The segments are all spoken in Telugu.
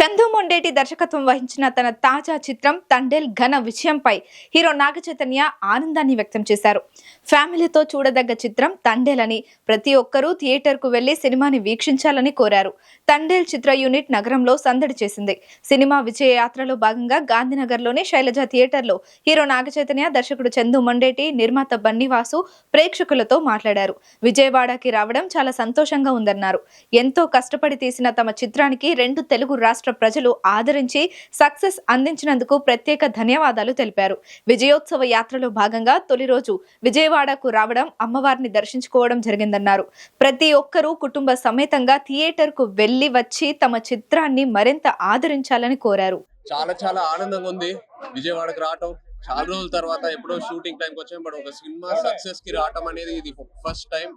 చందు మొండేటి దర్శకత్వం వహించిన తన తాజా చిత్రం తండేల్ ఘన విజయంపై హీరో నాగ చైతన్య ఆనందాన్ని వ్యక్తం చేశారు. ఫ్యామిలీతో చూడదగ్గ చిత్రం తండేల్ అని ప్రతి ఒక్కరూ థియేటర్కు వెళ్ళి సినిమాని వీక్షించాలని కోరారు. తండేల్ చిత్ర యూనిట్ నగరంలో సందడి చేసింది. సినిమా విజయ యాత్రలో భాగంగా గాంధీనగర్లోని శైలజ థియేటర్లో హీరో నాగ చైతన్య దర్శకుడు చందు మొండేటి నిర్మాత బన్నివాసు ప్రేక్షకులతో మాట్లాడారు. విజయవాడకి రావడం చాలా సంతోషంగా ఉందన్నారు. ఎంతో కష్టపడి తీసిన తమ చిత్రానికి రెండు తెలుగు రాష్ట్ర ప్రజలు ఆదరించి సక్సెస్ అందించినందుకు ప్రత్యేక ధన్యవాదాలు తెలిపారు. విజయోత్సవ యాత్రలో భాగంగా తొలి రోజు విజయవాడకు రావడం అమ్మవారిని దర్శించుకోవడం జరిగిందన్నారు. ప్రతి ఒక్కరూ కుటుంబ సమేతంగా థియేటర్కు వెళ్ళి వచ్చి తమ చిత్రాన్ని మరింత ఆదరించాలని కోరారు. చాలా చాలా ఆనందంగా ఉంది. విజయవాడకు రావటం చాలా రోజుల తర్వాత ఎప్పుడో షూటింగ్ టైంకి వచ్చాం బట్ ఒక సినిమా సక్సెస్కి రావటం అనేది ఇది ఫస్ట్ టైం.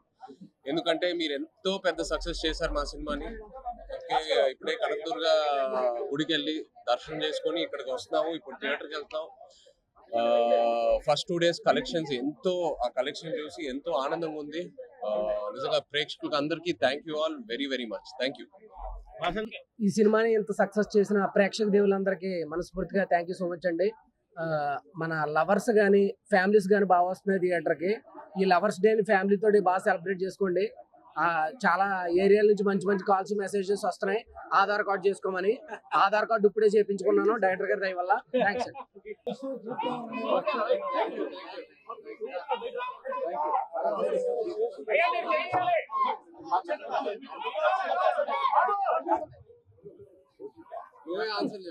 ఎందుకంటే మీరు ఎంతో పెద్ద సక్సెస్ చేశారు మా సినిమాని. ఓకే, ఇప్పుడే కనకదుర్గ గుడికి వెళ్ళి దర్శనం చేసుకొని ఇక్కడికి వస్తున్నాము. ఇప్పుడు థియేటర్కి వెళ్తాం. ఫస్ట్ టూ డేస్ కలెక్షన్స్ ఎంతో ఆ కలెక్షన్ చూసి ఎంతో ఆనందంగా ఉంది. నిజంగా ప్రేక్షకులకు అందరికీ thank you all very very much thank you ఈ సినిమాని ఇంత సక్సెస్ చేసిన ప్రేక్షక దేవులందరికీ మనస్ఫూర్తిగా థ్యాంక్ యూ సో మచ్ అండి. మన లవర్స్ కానీ ఫ్యామిలీస్ కానీ బాగా వస్తున్నాయి థియేటర్కి ఈ లవర్స్ డేని ఫ్యామిలీ తోటి బాగా సెలబ్రేట్ చేసుకోండి. చాలా ఏరియాల నుంచి మంచి మంచి కాల్స్ మెసేజెస్ వస్తున్నాయి. ఆధార్ కార్డు చేసుకోమని. ఆధార్ కార్డు ఇప్పుడే చేయించుకున్నాను డైరెక్టర్ గారి దయ వల్ల. థ్యాంక్స్ నువ్వే ఆన్సర్